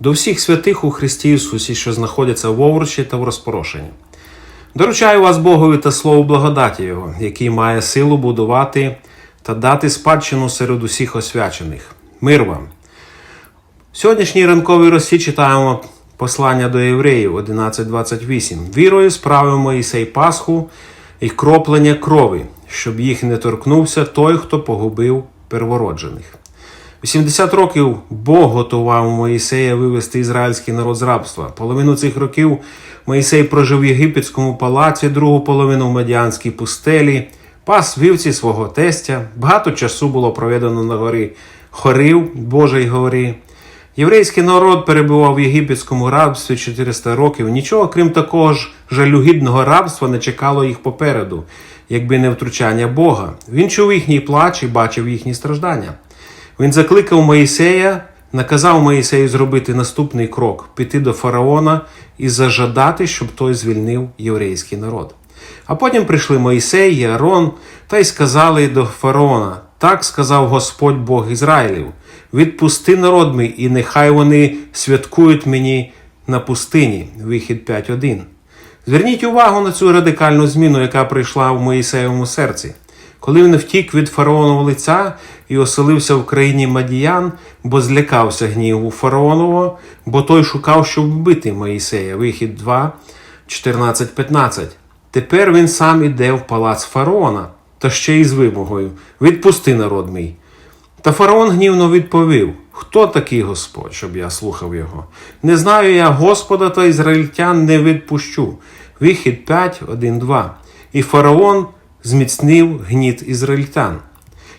До всіх святих у Христі Ісусі, що знаходяться в овручі та в розпорошенні. Доручаю вас Богові та Слову благодаті Його, який має силу будувати та дати спадщину серед усіх освячених. Мир вам! В сьогоднішній ранковій росі читаємо послання до євреїв 11.28. Вірою справив Моїсей Пасху і кроплення крові, щоб їх не торкнувся той, хто погубив первороджених. 80 років Бог готував Моїсея вивести ізраїльський народ з рабства. Половину цих років Моїсей прожив в єгипетському палаці, другу половину в Медіанській пустелі, пас вівці свого тестя. Багато часу було проведено на горі Хорив, Божій горі. Єврейський народ перебував в єгипетському рабстві 400 років. Нічого, крім такого ж жалюгідного рабства, не чекало їх попереду, якби не втручання Бога. Він чув їхній плач і бачив їхні страждання. Він закликав Моїсея, наказав Моїсею зробити наступний крок піти до фараона і зажадати, щоб той звільнив єврейський народ. А потім прийшли Моїсей і Аарон та й сказали до фараона: так сказав Господь Бог Ізраїлів: відпусти народ мій, і нехай вони святкують мені на пустині. Вихід 5.1. Зверніть увагу на цю радикальну зміну, яка прийшла в Моїсеєвому серці. Коли він втік від фараонового лиця і оселився в країні Мадіян, бо злякався гніву фараонового, бо той шукав, щоб вбити Моїсея. Вихід 2, 14, 15. Тепер він сам іде в палац фараона, та ще й з вимогою: Відпусти народ мій. Та фараон гнівно відповів: Хто такий Господь, щоб я слухав його? Не знаю я Господа та ізраїльтян не відпущу. Вихід 5, 1, 2. І фараон зміцнив гніт ізраїльтян.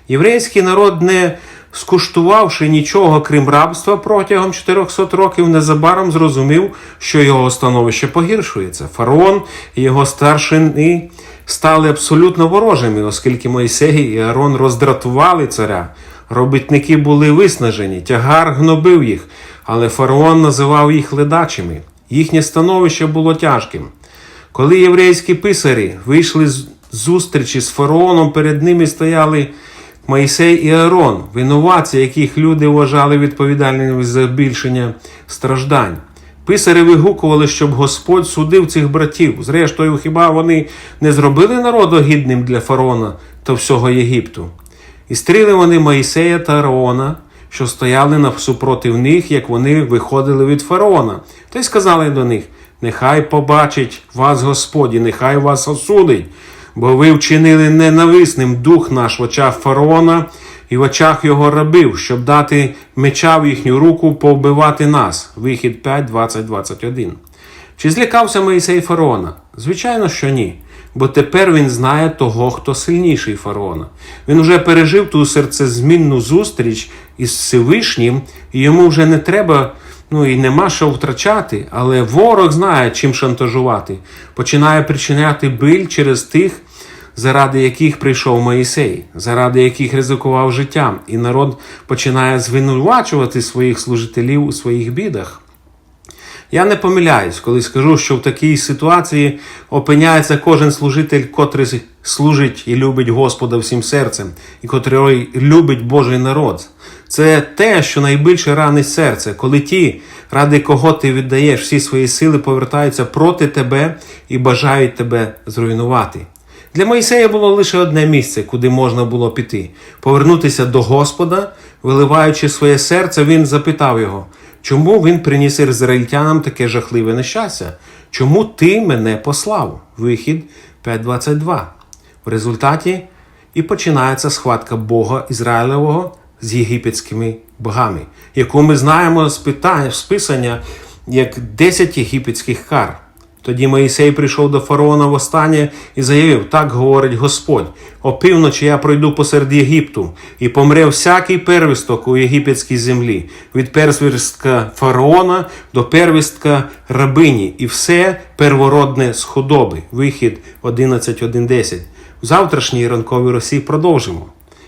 Єврейський народ, не скуштувавши нічого крім рабства протягом 400 років, незабаром зрозумів, що його становище погіршується. Фараон і його старшини стали абсолютно ворожими, оскільки Мойсей і Аарон роздратували царя. Робітники були виснажені, тягар гнобив їх, але фараон називав їх ледачими. Їхнє становище було тяжким. Коли єврейські писарі вийшли з зустрічі з фараоном, перед ними стояли Моїсей і Аарон, винуватці, яких люди вважали відповідальними за збільшення страждань. Писарі вигукували, щоб Господь судив цих братів. Зрештою, хіба вони не зробили народу гідним для фараона та всього Єгипту? І стріли вони Моїсея та Аарона, що стояли навсупротив них, як вони виходили від фараона, та й сказали до них: Нехай побачить вас Господь, і нехай вас осудить, бо ви вчинили ненависним дух наш в очах фараона і в очах його рабів, щоб дати меча в їхню руку повбивати нас. Вихід 5, 20, 21. Чи злякався Моїсей фараона? Звичайно, що ні. Бо тепер він знає того, хто сильніший фараона. Він вже пережив ту серцезмінну зустріч із Всевишнім, і йому вже не треба, ну і нема що втрачати, але ворог знає, чим шантажувати, починає причиняти биль через тих, заради яких прийшов Моїсей, заради яких ризикував життям, і народ починає звинувачувати своїх служителів у своїх бідах. Я не помиляюсь, коли скажу, що в такій ситуації опиняється кожен служитель, котрий служить і любить Господа всім серцем, і котрий любить Божий народ. Це те, що найбільше ранить серце, коли ті, ради кого ти віддаєш всі свої сили, повертаються проти тебе і бажають тебе зруйнувати. Для Моїсея було лише одне місце, куди можна було піти повернутися до Господа, виливаючи своє серце, він запитав його, чому він приніс ізраїльтянам таке жахливе нещастя? Чому ти мене послав? Вихід 5.22. В результаті і починається схватка Бога Ізраїлевого з єгипетськими богами, яку ми знаємо з питання, з писання як 10 єгипетських кар. Тоді Моїсей прийшов до фараона востаннє і заявив: так говорить Господь: опівночі я пройду посеред Єгипту, і помре всякий первісток у єгипетській землі, від первістка фараона до первістка рабині, і все первородне з худоби. Вихід 11.1.10. В завтрашній ранковій Росії продовжимо.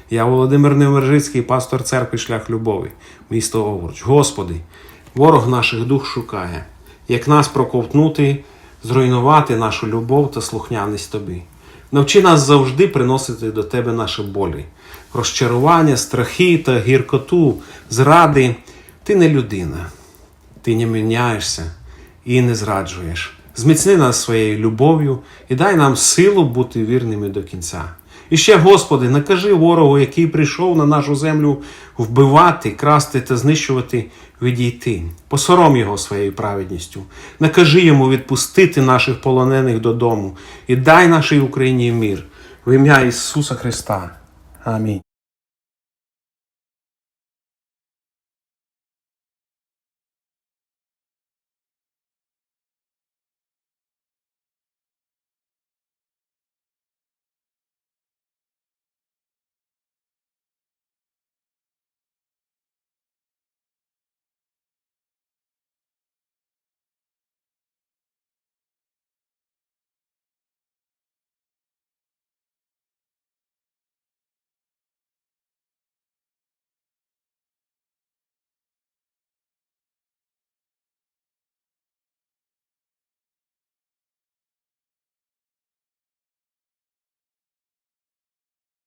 Я Володимир Невержицький, пастор церкви Шлях Любові, місто Овруч. Господи, ворог наших дух шукає, як нас проковтнути зруйнувати нашу любов та слухняність тобі. Навчи нас завжди приносити до тебе наші болі, розчарування, страхи та гіркоту, зради. Ти не людина, ти не міняєшся і не зраджуєш. Зміцни нас своєю любов'ю і дай нам силу бути вірними до кінця. І ще, Господи, накажи ворогу, який прийшов на нашу землю вбивати, красти та знищувати, відійти. Посором його своєю праведністю. Накажи йому відпустити наших полонених додому і дай нашій Україні мир. В ім'я Ісуса Христа. Амінь.